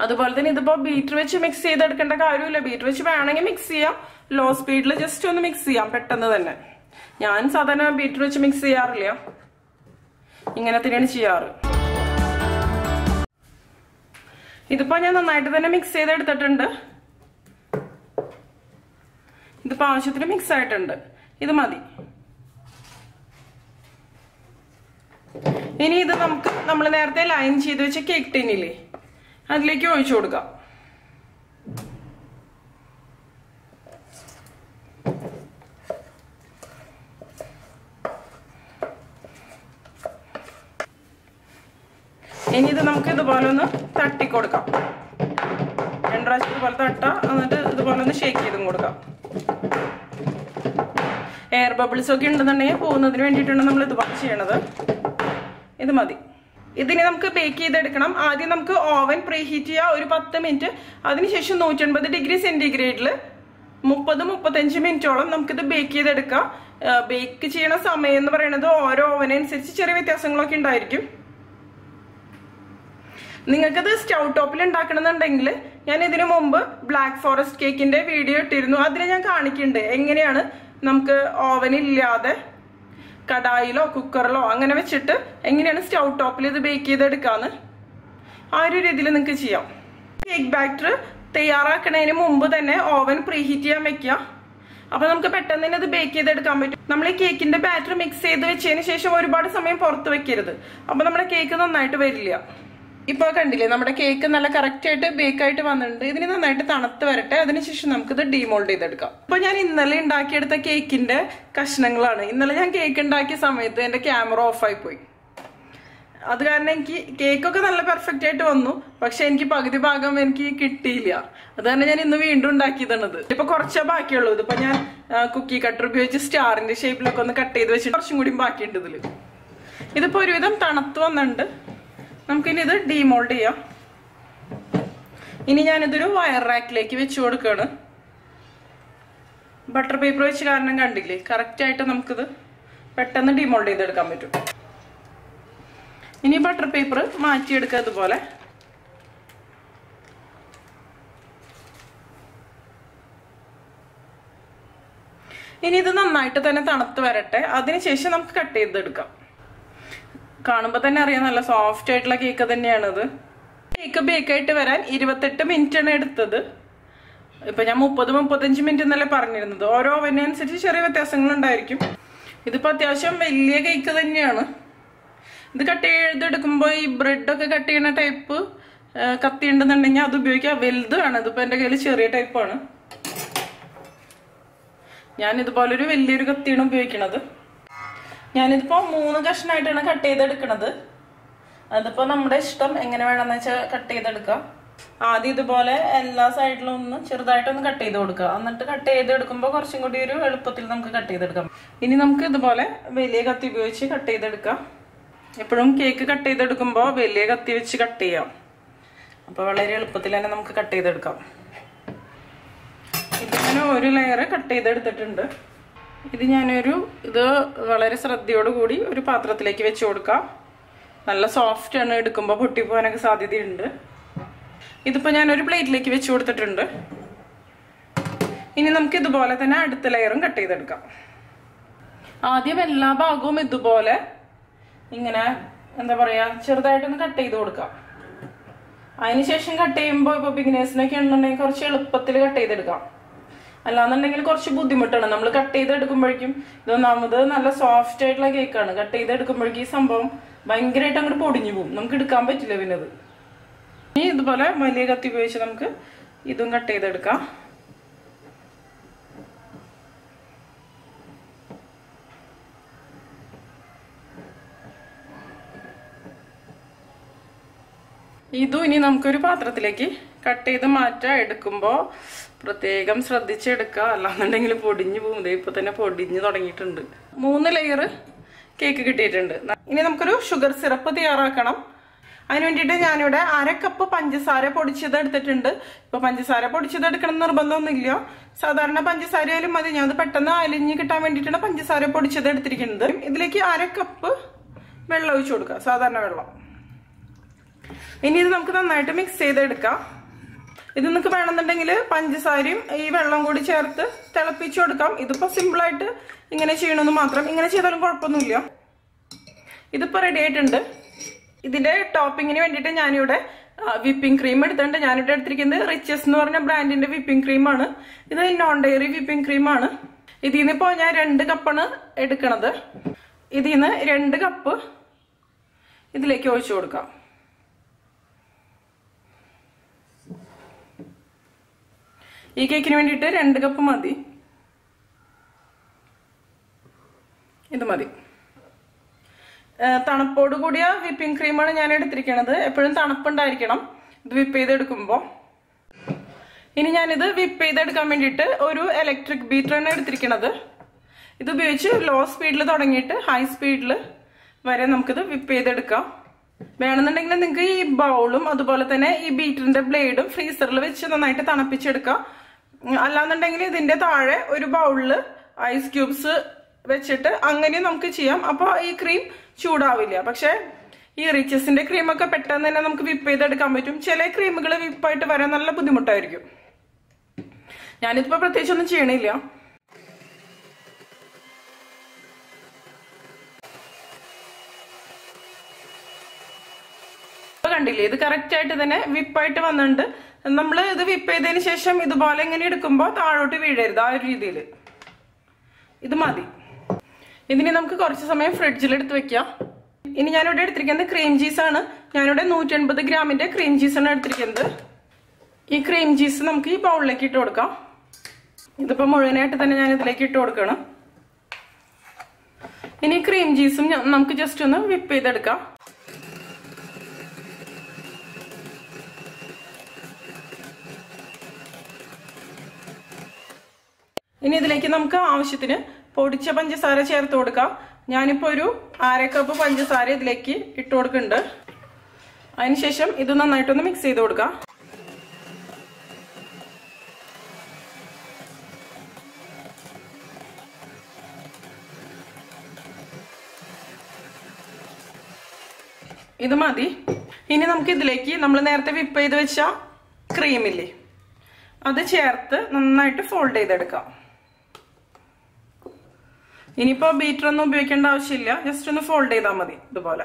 അതുപോലെ തന്നെ ഇതിപ്പോ ബീറ്റ് വെച്ച് മിക്സ് ചെയ്തെടുക്കേണ്ട കാര്യമില്ല. ബീറ്റ് വെച്ച് വേണമെങ്കിൽ മിക്സ് ചെയ്യാം. ലോ സ്പീഡിൽ ജസ്റ്റ് ഒന്ന് മിക്സ് ചെയ്യാം. പെട്ടെന്ന് തന്നെ. ഞാൻ സാധാരണ ബീറ്റ് വെച്ച് മിക്സ് ചെയ്യാറില്ല. ഇങ്ങനെ തന്നെയാണ് ചെയ്യാറ്. ഇതിപ്പോ ഞാൻ നന്നായിട്ട് തന്നെ മിക്സ് ചെയ്തെടുത്തിട്ടുണ്ട്. ഇതിപ്പോ ആവശ്യത്തിന് മിക്സ് ആയിട്ടുണ്ട്. ഇത് മതി. ഇനി ഇത് നമുക്ക് നമ്മൾ നേരത്തെ ലൈൻ ചെയ്ത് വെച്ച കേക്ക് ടിന്നില്ലേ അതിലേക്ക് ഒഴിച്ചു കൊടുക്കാം. ഇനി ഇത് നമുക്ക് ഇതുപോലെ ഒന്ന് തട്ടിക്കൊടുക്കാം രണ്ട് പ്രാവശ്യം ഇതുപോലെ തട്ടാം എന്നിട്ട് ഇതുപോലെ ഒന്ന് ഷേക്ക് ചെയ്തും കൊടുക്കാം. എയർ ബബിൾസ് ഒക്കെ ഉണ്ടെന്നുണ്ടെങ്കിൽ പോകുന്നതിന് വേണ്ടിയിട്ടാണ് നമ്മൾ ഇത് ഇതുപോലെ ചെയ്യണത്. ഇത് മതി. ഇതിനെ നമുക്ക് ബേക്ക് ചെയ്തെടുക്കണം. ആദ്യം നമുക്ക് ഓവൻ പ്രീഹീറ്റ് ചെയ്യുക ഒരു പത്ത് മിനിറ്റ് അതിനുശേഷം നൂറ്റൻപത് ഡിഗ്രി സെന്റിഗ്രേഡിൽ മുപ്പത് മുപ്പത്തഞ്ച് മിനിറ്റോളം നമുക്കിത് ബേക്ക് ചെയ്തെടുക്കാം. ബേക്ക് ചെയ്യണ സമയം എന്ന് പറയുന്നത് ഓരോ ഓവനനുസരിച്ച് ചെറിയ വ്യത്യാസങ്ങളൊക്കെ ഉണ്ടായിരിക്കും. നിങ്ങൾക്കത് സ്റ്റൗ ടോപ്പിൽ ഉണ്ടാക്കണമെന്നുണ്ടെങ്കിൽ ഞാൻ ഇതിനു മുമ്പ് ബ്ലാക്ക് ഫോറസ്റ്റ് കേക്കിന്റെ വീഡിയോ ഇട്ടിരുന്നു. അതിൽ ഞാൻ കാണിക്കുന്നുണ്ട്. എങ്ങനെയാണ് നമുക്ക് ഓവൻ ഇല്ലാതെ കടായിലോ കുക്കറിലോ അങ്ങനെ വെച്ചിട്ട് എങ്ങനെയാണ് സ്റ്റൗ ടോപ്പിൽ ഇത് ബേക്ക് ചെയ്തെടുക്കാന്ന്? ആ ഒരു രീതിയിൽ നിങ്ങൾക്ക് ചെയ്യാം. കേക്ക് ബാറ്റർ തയ്യാറാക്കണതിന് മുമ്പ് തന്നെ ഓവൻ പ്രീഹീറ്റ് ചെയ്യാൻ വെക്കുക. അപ്പൊ നമുക്ക് പെട്ടെന്ന് തന്നെ അത് ബേക്ക് ചെയ്തെടുക്കാൻ പറ്റും. നമ്മൾ ഈ കേക്കിന്റെ ബാറ്റർ മിക്സ് ചെയ്ത് വെച്ചതിന് ശേഷം ഒരുപാട് സമയം പുറത്ത് വെക്കരുത്. അപ്പൊ നമ്മുടെ കേക്ക് നന്നായിട്ട് വരില്ല. ഇപ്പൊ കണ്ടില്ലേ നമ്മുടെ കേക്ക് നല്ല കറക്റ്റ് ആയിട്ട് ബേക്ക് ആയിട്ട് വന്നിട്ടുണ്ട്. ഇതിന് നന്നായിട്ട് തണുത്ത് വരട്ടെ. അതിനുശേഷം ഇത് ഡീമോൾഡ് ചെയ്തെടുക്കാം. ഇപ്പൊ ഞാൻ ഇന്നലെ ഉണ്ടാക്കിയെടുത്ത കേക്കിന്റെ കഷ്ണങ്ങളാണ്. ഇന്നലെ ഞാൻ കേക്ക് ഉണ്ടാക്കിയ സമയത്ത് എന്റെ ക്യാമറ ഓഫായി പോയി. അത് കാരണം എനിക്ക് കേക്കൊക്കെ നല്ല പെർഫെക്റ്റ് ആയിട്ട് വന്നു. പക്ഷെ എനിക്ക് പകുതി ഭാഗം എനിക്ക് കിട്ടിയില്ല. അത് ഞാൻ ഇന്ന് വീണ്ടും ഉണ്ടാക്കിയതാണത്. ഇപ്പൊ കുറച്ചേ ബാക്കിയുള്ളൂ. ഇതിപ്പോ ഞാൻ കുക്കി കട്ടർ ഉപയോഗിച്ച് സ്റ്റാറിന്റെ ഷേപ്പിലൊക്കെ ഒന്ന് കട്ട് ചെയ്ത് വെച്ചിട്ട് കുറച്ചും കൂടി ബാക്കിയുണ്ട് ഇതിൽ ഇതിപ്പോ ഒരുവിധം തണുത്ത് വന്നിട്ടുണ്ട്. നമുക്കിനി ഇത് ഡീമോൾഡ് ചെയ്യാം. ഇനി ഞാനിതൊരു വയർ റാക്കിലേക്ക് വെച്ച് കൊടുക്കുകയാണ് ബട്ടർ പേപ്പർ വെച്ച് കാരണം കണ്ടില്ലേ? കറക്റ്റ് ആയിട്ട് നമുക്കിത് പെട്ടെന്ന് ഡിമോൾഡ് ചെയ്തെടുക്കാൻ പറ്റും. ഇനി ബട്ടർ പേപ്പർ മാറ്റിയെടുക്കുക ഇതുപോലെ. ഇനി ഇത് നന്നായിട്ട് തന്നെ തണുത്ത് വരട്ടെ. അതിനുശേഷം നമുക്ക് കട്ട് ചെയ്തെടുക്കാം. കാണുമ്പോൾ തന്നെ അറിയാം നല്ല സോഫ്റ്റ് ആയിട്ടുള്ള കേക്ക് തന്നെയാണത്. കേക്ക് ബേക്ക് ആയിട്ട് വരാൻ ഇരുപത്തെട്ട് മിനിറ്റ് ആണ് എടുത്തത്. ഇപ്പൊ ഞാൻ മുപ്പത് മുപ്പത്തഞ്ച് മിനിറ്റ് എന്നല്ലേ പറഞ്ഞിരുന്നത്. ഓരോ ഓവനനുസരിച്ച് ചെറിയ വ്യത്യാസങ്ങൾ ഉണ്ടായിരിക്കും. ഇതിപ്പോ അത്യാവശ്യം വലിയ കേക്ക് തന്നെയാണ്. ഇത് കട്ട് ചെയ്തെടുക്കുമ്പോൾ ഈ ബ്രെഡൊക്കെ കട്ട് ചെയ്യുന്ന ടൈപ്പ് കത്തി ഉണ്ടെന്നുണ്ടെങ്കിൽ അത് ഉപയോഗിക്കാം. വലുത് വേണം ഇതിപ്പോ എന്റെ കയ്യിൽ ചെറിയ ടൈപ്പാണ് ഞാൻ ഇതുപോലൊരു വലിയൊരു കത്തിയാണ് ഉപയോഗിക്കണത്. ഞാനിതിപ്പോ മൂന്ന് കഷ്ണമായിട്ടാണ് കട്ട് ചെയ്തെടുക്കണത്. അതിപ്പോ നമ്മുടെ ഇഷ്ടം എങ്ങനെ വേണമെന്ന് വെച്ചാൽ കട്ട് ചെയ്തെടുക്കാം. ആദ്യം ഇതുപോലെ എല്ലാ സൈഡിലും ഒന്ന് ചെറുതായിട്ടൊന്ന് കട്ട് ചെയ്ത് കൊടുക്കുക. എന്നിട്ട് കട്ട് ചെയ്തെടുക്കുമ്പോൾ കുറച്ചും കൂടി ഒരു എളുപ്പത്തിൽ നമുക്ക് കട്ട് ചെയ്തെടുക്കാം. ഇനി നമുക്ക് ഇതുപോലെ വലിയ കത്തി ഉപയോഗിച്ച് കട്ട് ചെയ്തെടുക്കാം. എപ്പോഴും കേക്ക് കട്ട് ചെയ്തെടുക്കുമ്പോൾ വലിയ കത്തി വെച്ച് കട്ട് ചെയ്യാം. അപ്പോൾ വളരെ എളുപ്പത്തിൽ തന്നെ നമുക്ക് കട്ട് ചെയ്തെടുക്കാം. ഇതിങ്ങനെ ഒരു ലെയർ കട്ട് ചെയ്തെടുത്തിട്ടുണ്ട്. ഇത് ഞാനൊരു ഇത് വളരെ ശ്രദ്ധയോടുകൂടി ഒരു പാത്രത്തിലേക്ക് വെച്ച് കൊടുക്കാം. നല്ല സോഫ്റ്റ് ആണ് എടുക്കുമ്പോൾ പൊട്ടിപ്പോകാനൊക്കെ സാധ്യതയുണ്ട്. ഇതിപ്പോൾ ഞാനൊരു പ്ലേറ്റിലേക്ക് വെച്ച് കൊടുത്തിട്ടുണ്ട്. ഇനി നമുക്ക് ഇതുപോലെ തന്നെ അടുത്ത ലെയറും കട്ട് ചെയ്തെടുക്കാം. ആദ്യം എല്ലാ ഭാഗവും ഇതുപോലെ ഇങ്ങനെ എന്താ പറയുക ചെറുതായിട്ടൊന്ന് കട്ട് ചെയ്ത് കൊടുക്കാം. അതിനുശേഷം കട്ട് ചെയ്യുമ്പോൾ ഇപ്പോൾ ബിഗിനേഴ്സിനൊക്കെ ഉണ്ടെന്നുണ്ടെങ്കിൽ കുറച്ച് എളുപ്പത്തിൽ കട്ട് ചെയ്തെടുക്കാം. അല്ലാന്നുണ്ടെങ്കിൽ കുറച്ച് ബുദ്ധിമുട്ടാണ്. നമ്മൾ കട്ട് ചെയ്തെടുക്കുമ്പോഴേക്കും ഇതൊന്നാമത് നല്ല സോഫ്റ്റ് ആയിട്ടുള്ള കേക്കാണ് കട്ട് ചെയ്തെടുക്കുമ്പോഴേക്കും ഈ സംഭവം ഭയങ്കരമായിട്ട് അങ്ങോട്ട് പൊടിഞ്ഞു പോകും. നമുക്ക് എടുക്കാൻ പറ്റില്ല പിന്നെ അത്. ഇനി ഇതുപോലെ വലിയ കത്തി ഉപയോഗിച്ച് നമുക്ക് ഇതും കട്ട് ചെയ്തെടുക്കാം. ഇതും ഇനി നമുക്കൊരു പാത്രത്തിലേക്ക് കട്ട് ചെയ്ത് മാറ്റാ എടുക്കുമ്പോൾ പ്രത്യേകം ശ്രദ്ധിച്ചെടുക്കുക. അല്ലാന്നുണ്ടെങ്കിൽ പൊടിഞ്ഞു പോകും. ഇപ്പൊ തന്നെ പൊടിഞ്ഞു തുടങ്ങിയിട്ടുണ്ട്. മൂന്ന് ലെയർ കേക്ക് കിട്ടിയിട്ടുണ്ട്. ഇനി നമുക്കൊരു ഷുഗർ സിറപ്പ് തയ്യാറാക്കണം. അതിന് വേണ്ടിയിട്ട് ഞാനിവിടെ അര കപ്പ് പഞ്ചസാര പൊടിച്ചത് എടുത്തിട്ടുണ്ട്. ഇപ്പൊ പഞ്ചസാര പൊടിച്ചത് എടുക്കണം നിർബന്ധമൊന്നുമില്ല. സാധാരണ പഞ്ചസാര ആയാലും മതി. ഞാൻ അത് പെട്ടെന്ന് അലിഞ്ഞ് കിട്ടാൻ വേണ്ടിയിട്ടാണ് പഞ്ചസാര പൊടിച്ചത് എടുത്തിരിക്കുന്നത്. ഇതിലേക്ക് അര കപ്പ് വെള്ളം ഒഴിച്ചു കൊടുക്കുക. സാധാരണ വെള്ളം. ഇനി ഇത് നമുക്ക് നന്നായിട്ട് മിക്സ് ചെയ്തെടുക്കാം. ഇത് നിങ്ങൾക്ക് വേണമെന്നുണ്ടെങ്കിൽ പഞ്ചസാരയും ഈ വെള്ളം കൂടി ചേർത്ത് തിളപ്പിച്ചു കൊടുക്കാം ഇതിപ്പോ സിമ്പിളായിട്ട് ഇങ്ങനെ ചെയ്യണമെന്ന് മാത്രം. ഇങ്ങനെ ചെയ്താലും കുഴപ്പമൊന്നുമില്ല. ഇതിപ്പോൾ റെഡി ആയിട്ടുണ്ട്. ഇതിന്റെ ടോപ്പിങ്ങിന് വേണ്ടിയിട്ട് ഞാനിവിടെ വിപ്പിംഗ് ക്രീം എടുത്തിട്ടുണ്ട്. ഞാനിവിടെ എടുത്തിരിക്കുന്നത് റിച്ചസ് എന്ന് പറഞ്ഞ ബ്രാൻഡിന്റെ വിപ്പിംഗ് ക്രീമാണ് ഇത് നോൺ ഡയറി വിപ്പിംഗ് ക്രീമാണ് ഇതിൽ നിന്ന് ഇപ്പോൾ ഞാൻ രണ്ട് കപ്പാണ് എടുക്കണത്. ഇതിൽ നിന്ന് രണ്ട് കപ്പ് ഇതിലേക്ക് ഒഴിച്ചു കൊടുക്കാം. ഈ കേക്കിന് വേണ്ടിയിട്ട് രണ്ട് കപ്പ് മതി. ഇത് മതി. തണുപ്പോട് കൂടിയ വിപ്പിംഗ് ക്രീമാണ് ഞാൻ എടുത്തിരിക്കുന്നത് എപ്പോഴും തണുപ്പുണ്ടായിരിക്കണം. ഇത് വിപ്പ് ചെയ്തെടുക്കുമ്പോൾ ഇനി ഞാനിത് വിപ്പ് ചെയ്തെടുക്കാൻ വേണ്ടിയിട്ട് ഒരു ഇലക്ട്രിക് ബീറ്ററാണ് എടുത്തിരിക്കുന്നത് ഇത് ഉപയോഗിച്ച് ലോ സ്പീഡിൽ തുടങ്ങിയിട്ട് ഹൈ സ്പീഡിൽ വരെ നമുക്കിത് വിപ്പ് ചെയ്തെടുക്കാം. വേണമെന്നുണ്ടെങ്കിൽ നിങ്ങൾക്ക് ഈ ബൗളും അതുപോലെ തന്നെ ഈ ബീറ്ററിന്റെ ബ്ലേഡും ഫ്രീസറിൽ വെച്ച് നന്നായിട്ട് തണുപ്പിച്ചെടുക്കാം. അല്ലാന്നുണ്ടെങ്കിൽ ഇതിന്റെ താഴെ ഒരു ബൗളിൽ ഐസ് ക്യൂബ്സ് വെച്ചിട്ട് അങ്ങനെയും നമുക്ക് ചെയ്യാം. അപ്പോൾ ഈ ക്രീം ചൂടാവില്ല. പക്ഷെ ഈ റിച്ചസിന്റെ ക്രീമൊക്കെ പെട്ടെന്ന് തന്നെ നമുക്ക് വിപ്പ് ചെയ്തെടുക്കാൻ പറ്റും. ചില ക്രീമുകൾ വിപ്പായിട്ട് വരാൻ നല്ല ബുദ്ധിമുട്ടായിരിക്കും. ഞാനിപ്പോ പ്രത്യേകിച്ചൊന്നും ചെയ്യണില്ല. കണ്ടില്ലേ? ഇത് കറക്റ്റ് ആയിട്ട് തന്നെ വിപ്പായിട്ട് വന്നിട്ടുണ്ട്. നമ്മൾ ഇത് വിപ്പ് ചെയ്തതിന് ശേഷം ഇതുപോലെ ഇങ്ങനെ എടുക്കുമ്പോൾ താഴോട്ട് വീഴരുത് ആ ഒരു രീതിയിൽ ഇത് മതി. ഇതിന് നമുക്ക് കുറച്ച് സമയം ഫ്രിഡ്ജിൽ എടുത്ത് വെക്കാം. ഇനി ഞാനിവിടെ എടുത്തിരിക്കുന്നത് ക്രീം ചീസ് ആണ്. ഞാനിവിടെ നൂറ്റി എൺപത് ഗ്രാമിന്റെ ക്രീം ആണ് എടുത്തിരിക്കുന്നത്. ഈ ക്രീം ചീസ് നമുക്ക് ഈ ബൗളിലേക്ക് ഇട്ട് കൊടുക്കാം. ഇതിപ്പോ മുഴുവനായിട്ട് തന്നെ ഞാൻ ഇതിലേക്ക് ഇട്ട് കൊടുക്കണം. ഇനി ക്രീം ചീസും നമുക്ക് ജസ്റ്റ് ഒന്ന് വിപ്പ് ചെയ്തെടുക്കാം. ഇനി ഇതിലേക്ക് നമുക്ക് ആവശ്യത്തിന് പൊടിച്ച പഞ്ചസാര ചേർത്ത് കൊടുക്കാം. ഞാനിപ്പോ ഒരു അര കപ്പ് പഞ്ചസാര ഇതിലേക്ക് ഇട്ട് കൊടുക്കുന്നുണ്ട്. അതിനുശേഷം ഇത് നന്നായിട്ടൊന്ന് മിക്സ് ചെയ്ത് കൊടുക്കാം. ഇത് മതി. ഇനി നമുക്ക് ഇതിലേക്ക് നമ്മൾ നേരത്തെ വിപ്പ് ചെയ്ത് വെച്ച ക്രീമില്ലേ അത് ചേർത്ത് നന്നായിട്ട് ഫോൾഡ് ചെയ്തെടുക്കാം. ഇനിയിപ്പോ ബീറ്റർ ഒന്നും ഉപയോഗിക്കേണ്ട ആവശ്യമില്ല. ജസ്റ്റ് ഒന്ന് ഫോൾഡ് ചെയ്താൽ മതി ഇതുപോലെ.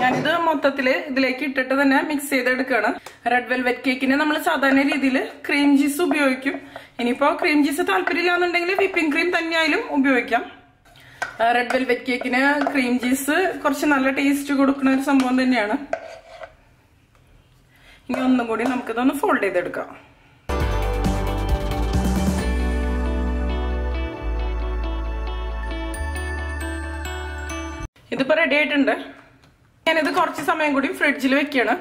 ഞാനിത് മൊത്തത്തിൽ ഇതിലേക്ക് ഇട്ടിട്ട് തന്നെ മിക്സ് ചെയ്തെടുക്കുകയാണ് റെഡ് വെൽവെറ്റ് കേക്കിന് നമ്മൾ സാധാരണ രീതിയിൽ ക്രീം ചീസ് ഉപയോഗിക്കും. ഇനിയിപ്പോ ക്രീം ചീസ് താല്പര്യമില്ലാന്നുണ്ടെങ്കിൽ വിപ്പിംഗ് ക്രീം തന്നെയായാലും ഉപയോഗിക്കാം. റെഡ് വെൽവെറ്റ് കേക്കിന് ക്രീം ചീസ് കുറച്ച് നല്ല ടേസ്റ്റ് കൊടുക്കുന്ന ഒരു സംഭവം തന്നെയാണ്. ഇനി ഒന്നും കൂടി നമുക്കിതൊന്ന് ഫോൾഡ് ചെയ്തെടുക്കാം. ഇതിപ്പോ റെഡി ആയിട്ടുണ്ട്. ഞാനിത് കുറച്ച് സമയം കൂടി ഫ്രിഡ്ജിൽ വെക്കുകയാണ്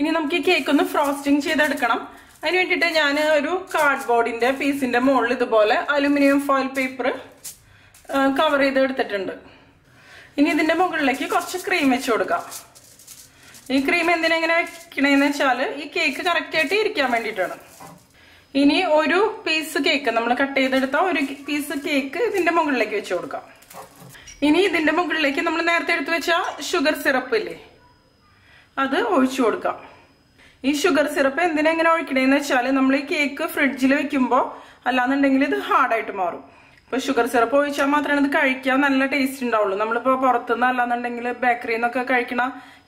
ഇനി നമുക്ക് ഈ കേക്ക് ഒന്ന് ഫ്രോസ്റ്റിംഗ് ചെയ്തെടുക്കണം. അതിന് വേണ്ടിയിട്ട് ഞാൻ ഒരു കാർഡ്ബോർഡിന്റെ പീസിന്റെ മുകളിൽ ഇതുപോലെ അലുമിനിയം ഫോയിൽ പേപ്പർ കവർ ചെയ്ത് എടുത്തിട്ടുണ്ട് ഇനി ഇതിന്റെ മുകളിലേക്ക് കുറച്ച് ക്രീം വെച്ച് കൊടുക്കാം. ഈ ക്രീം എന്തിനാ എന്തിനെങ്ങനെ വെക്കണേന്ന് വെച്ചാൽ ഈ കേക്ക് കറക്റ്റ് ആയിട്ട് ഇരിക്കാൻ വേണ്ടിയിട്ടാണ്. ഇനി ഒരു പീസ് കേക്ക് നമ്മൾ കട്ട് ചെയ്തെടുത്ത ഒരു പീസ് കേക്ക് ഇതിന്റെ മുകളിലേക്ക് വെച്ച് കൊടുക്കാം. ഇനി ഇതിന്റെ മുകളിലേക്ക് നമ്മൾ നേരത്തെ എടുത്തു വെച്ച ഷുഗർ സിറപ്പ് ഇല്ലേ അത് ഒഴിച്ചു കൊടുക്കാം. ഈ ഷുഗർ സിറപ്പ് എന്തിനാ എന്തിനെങ്ങനെ ഒഴിക്കണേന്ന് വെച്ചാൽ നമ്മൾ ഈ കേക്ക് ഫ്രിഡ്ജിൽ വെക്കുമ്പോൾ അല്ലാന്നുണ്ടെങ്കിൽ ഇത് ഹാർഡായിട്ട് മാറും. ഇപ്പൊ ഷുഗർ സിറപ്പ് ഒഴിച്ചാൽ മാത്രമേ ഇത് കഴിക്കാൻ നല്ല ടേസ്റ്റ് ഉണ്ടാവുള്ളൂ. നമ്മളിപ്പോ പുറത്തുനിന്ന് അല്ലാന്നുണ്ടെങ്കിൽ ബേക്കറിയിൽ നിന്നൊക്കെ കഴിക്കണ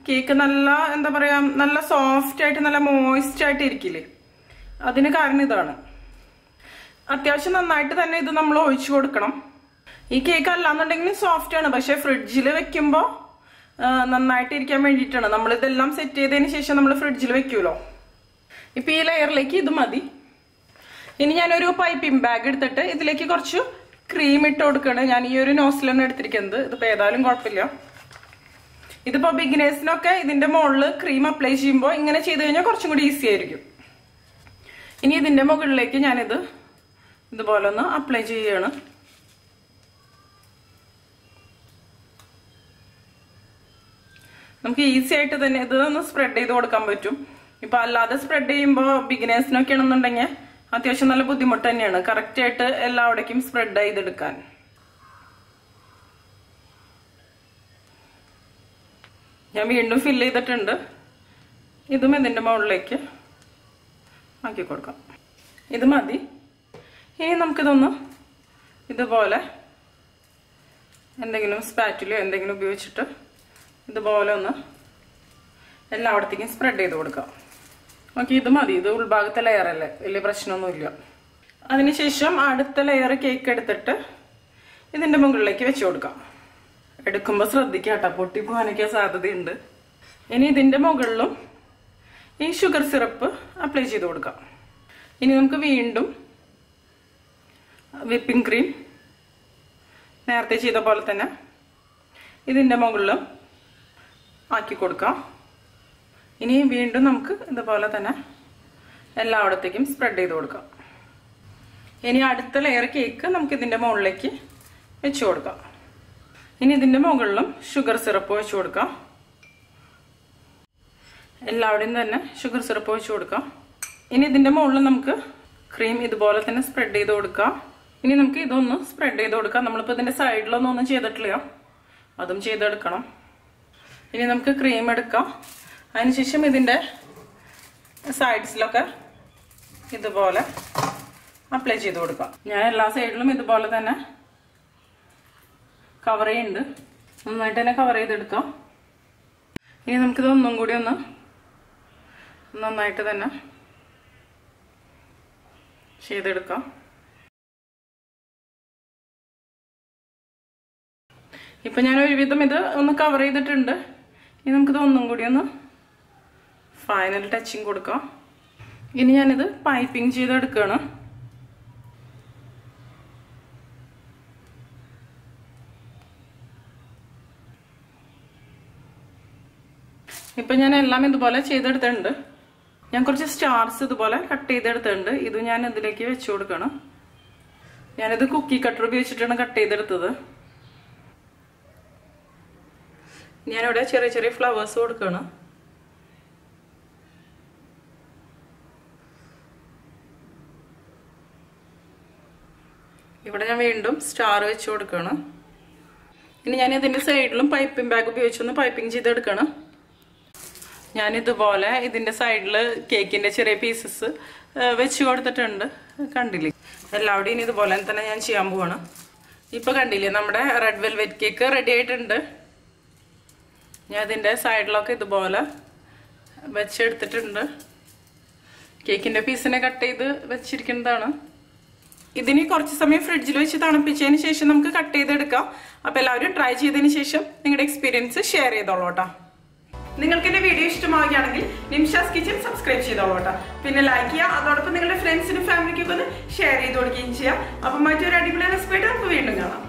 കേക്ക് നല്ല എന്താ പറയാ നല്ല സോഫ്റ്റ് ആയിട്ട് നല്ല മോയിസ്റ്റ് ആയിട്ട് ഇരിക്കില്ലേ? അതിന് കാരണം ഇതാണ്. അത്യാവശ്യം നന്നായിട്ട് തന്നെ ഇത് നമ്മൾ ഒഴിച്ചു കൊടുക്കണം. ഈ കേക്ക് അല്ലാന്നുണ്ടെങ്കിൽ സോഫ്റ്റ് ആണ്. പക്ഷെ ഫ്രിഡ്ജിൽ വെക്കുമ്പോൾ നന്നായിട്ട് ഇരിക്കാൻ വേണ്ടിയിട്ടാണ്. നമ്മൾ ഇതെല്ലാം സെറ്റ് ചെയ്തതിന് ശേഷം നമ്മൾ ഫ്രിഡ്ജിൽ വെക്കൂലോ ഇപ്പൊ ഈ ലെയറിലേക്ക് ഇത് മതി. ഇനി ഞാനൊരു പൈപ്പിംഗ് ബാഗ് എടുത്തിട്ട് ഇതിലേക്ക് കുറച്ച് ക്രീം ഇട്ട് കൊടുക്കുകയാണ്. ഞാൻ ഈ ഒരു നോസിലാണ് എടുത്തിരിക്കുന്നത്. ഇതിപ്പോ ഏതായാലും കുഴപ്പമില്ല. ഇതിപ്പോ ബിഗിനേഴ്സിനൊക്കെ ഇതിന്റെ മുകളിൽ ക്രീം അപ്ലൈ ചെയ്യുമ്പോൾ ഇങ്ങനെ ചെയ്ത് കഴിഞ്ഞാൽ കുറച്ചും കൂടി ഈസി ആയിരിക്കും. ഇനി ഇതിന്റെ മുകളിലേക്ക് ഞാനിത് ഇതുപോലെ ഒന്ന് അപ്ലൈ ചെയ്യാണ്. നമുക്ക് ഈസി ആയിട്ട് തന്നെ ഇത് ഒന്ന് സ്പ്രെഡ് ചെയ്ത് കൊടുക്കാൻ പറ്റും. ഇപ്പൊ അല്ലാതെ സ്പ്രെഡ് ചെയ്യുമ്പോൾ ബിഗിനേഴ്സിനൊക്കെ ആണെന്നുണ്ടെങ്കിൽ അത്യാവശ്യം നല്ല ബുദ്ധിമുട്ട് തന്നെയാണ്. കറക്റ്റ് ആയിട്ട് എല്ലാവിടേക്കും സ്പ്രെഡ് ചെയ്തെടുക്കാൻ. ഞാൻ വീണ്ടും ഫില്ല് ചെയ്തിട്ടുണ്ട്. ഇതും ഇതിന്റെ മുകളിലേക്ക് ആക്കി കൊടുക്കാം. ഇത് മതി. ഇനി നമുക്കിതൊന്ന് ഇതുപോലെ എന്തെങ്കിലും സ്പാറ്റിലോ എന്തെങ്കിലും ഉപയോഗിച്ചിട്ട് ഇതുപോലെ ഒന്ന് എല്ലായിടത്തേക്കും സ്പ്രെഡ് ചെയ്ത് കൊടുക്കാം. ഓക്കെ ഇത് മതി. ഇത് ഉൾഭാഗത്തെ ലെയർ അല്ലേ? വലിയ പ്രശ്നമൊന്നുമില്ല. അതിനുശേഷം അടുത്ത ലെയർ കേക്ക് എടുത്തിട്ട് ഇതിന്റെ മുകളിലേക്ക് വെച്ച് കൊടുക്കാം. എടുക്കുമ്പോൾ ശ്രദ്ധിക്കുക കേട്ടോ പൊട്ടി പോകാനൊക്കെ സാധ്യതയുണ്ട്. ഇനി ഇതിന്റെ മുകളിലും ഈ ഷുഗർ സിറപ്പ് അപ്ലൈ ചെയ്ത് കൊടുക്കാം. ഇനി നമുക്ക് വീണ്ടും വിപ്പിംഗ് ക്രീം നേരത്തെ ചെയ്ത പോലെ തന്നെ ഇതിന്റെ മുകളിലും ആക്കി കൊടുക്കാം. ഇനി വീണ്ടും നമുക്ക് ഇതുപോലെ തന്നെ എല്ലായിടത്തേക്കും സ്പ്രെഡ് ചെയ്ത് കൊടുക്കാം. ഇനി അടുത്ത ലെയർ കേക്ക് നമുക്ക് ഇതിന്റെ മുകളിലേക്ക് വെച്ച് കൊടുക്കാം. ഇനി ഇതിന്റെ മുകളിലും ഷുഗർ സിറപ്പ് വെച്ച് കൊടുക്കാം. എല്ലാവിടെയും തന്നെ ഷുഗർ സിറപ്പ് വെച്ച് കൊടുക്കാം. ഇനി ഇതിന്റെ മുകളിൽ നമുക്ക് ക്രീം ഇതുപോലെ തന്നെ സ്പ്രെഡ് ചെയ്ത് കൊടുക്കാം. ഇനി നമുക്ക് ഇതൊന്ന് സ്പ്രെഡ് ചെയ്ത് കൊടുക്കാം. നമ്മളിപ്പോൾ ഇതിന്റെ സൈഡിലൊന്നും ഒന്നും ചെയ്തിട്ടില്ല. അതും ചെയ്തെടുക്കണം. ഇനി നമുക്ക് ക്രീം എടുക്കാം. അതിനുശേഷം ഇതിന്റെ സൈഡ്സിലൊക്കെ ഇതുപോലെ അപ്ലൈ ചെയ്ത് കൊടുക്കാം. ഞാൻ എല്ലാ സൈഡിലും ഇതുപോലെ തന്നെ കവർ ചെയ്യുന്നുണ്ട് നന്നായിട്ട് തന്നെ കവർ ചെയ്തെടുക്കാം. ഇനി നമുക്കിത് ഒന്നും കൂടി ഒന്ന് നന്നായിട്ട് തന്നെ ചെയ്തെടുക്കാം. ഇപ്പൊ ഞാൻ ഒരുവിധം ഇത് ഒന്ന് കവർ ചെയ്തിട്ടുണ്ട്. ഇനി നമുക്കിത് ഒന്നും കൂടി ഒന്ന് ഫൈനൽ ടച്ചിങ് കൊടുക്കാം. ഇനി ഞാനിത് പൈപ്പിംഗ് ചെയ്തെടുക്കുകയാണ് ഇപ്പൊ ഞാൻ എല്ലാം ഇതുപോലെ ചെയ്തെടുത്തിട്ടുണ്ട്. ഞാൻ കുറച്ച് സ്റ്റാർസ് ഇതുപോലെ കട്ട് ചെയ്തെടുത്തിട്ടുണ്ട്. ഇത് ഞാൻ ഇതിലേക്ക് വെച്ചു കൊടുക്കണം. ഞാനിത് കുക്കി കട്ടർ ഉപയോഗിച്ചിട്ടാണ് കട്ട് ചെയ്തെടുത്തത്. ഞാനിവിടെ ചെറിയ ചെറിയ ഫ്ലവേഴ്സ് കൊടുക്കണം. ഇവിടെ ഞാൻ വീണ്ടും സ്റ്റാർ വെച്ച് കൊടുക്കണം. ഇനി ഞാൻ ഇതിന്റെ സൈഡിലും പൈപ്പിംഗ് ബാഗ് ഉപയോഗിച്ചൊന്ന് പൈപ്പിംഗ് ചെയ്തെടുക്കണം. ഞാൻ ഇതുപോലെ ഇതിന്റെ സൈഡിൽ കേക്കിന്റെ ചെറിയ പീസസ് വെച്ച് കൊടുത്തിട്ടുണ്ട്. കണ്ടില്ലേ? എല്ലാവിടെയും ഇനി ഇതുപോലെ തന്നെ ഞാൻ ചെയ്യാൻ പോവാണ്. ഇപ്പൊ കണ്ടില്ലേ നമ്മുടെ റെഡ് വെൽവെറ്റ് കേക്ക് റെഡി ആയിട്ടുണ്ട്. ഞാൻ ഇതിന്റെ സൈഡിലൊക്കെ ഇതുപോലെ വെച്ചെടുത്തിട്ടുണ്ട്. കേക്കിന്റെ പീസിനെ കട്ട് ചെയ്ത് വെച്ചിരിക്കുന്നതാണ്. ഇതിന് കുറച്ച് സമയം ഫ്രിഡ്ജിൽ വെച്ച് തണുപ്പിച്ചതിന് ശേഷം നമുക്ക് കട്ട് ചെയ്തെടുക്കാം. അപ്പൊ എല്ലാവരും ട്രൈ ചെയ്തതിന് ശേഷം നിങ്ങളുടെ എക്സ്പീരിയൻസ് ഷെയർ ചെയ്തോളൂ കേട്ടോ. നിങ്ങൾക്ക് എന്റെ വീഡിയോ ഇഷ്ടമാവുകയാണെങ്കിൽ നിംഷാസ് കിച്ചൻ സബ്സ്ക്രൈബ് ചെയ്തോളൂ കേട്ടോ പിന്നെ ലൈക്ക് ചെയ്യുക അതോടൊപ്പം നിങ്ങളുടെ ഫ്രണ്ട്സിനും ഫാമിലിക്കൊക്കെ ഒന്ന് ഷെയർ ചെയ്ത് കൊടുക്കുകയും ചെയ്യാം. അപ്പം മറ്റൊരു അടിപൊളി റെസ്പെക്ട് നമുക്ക് വീണ്ടും കാണാം.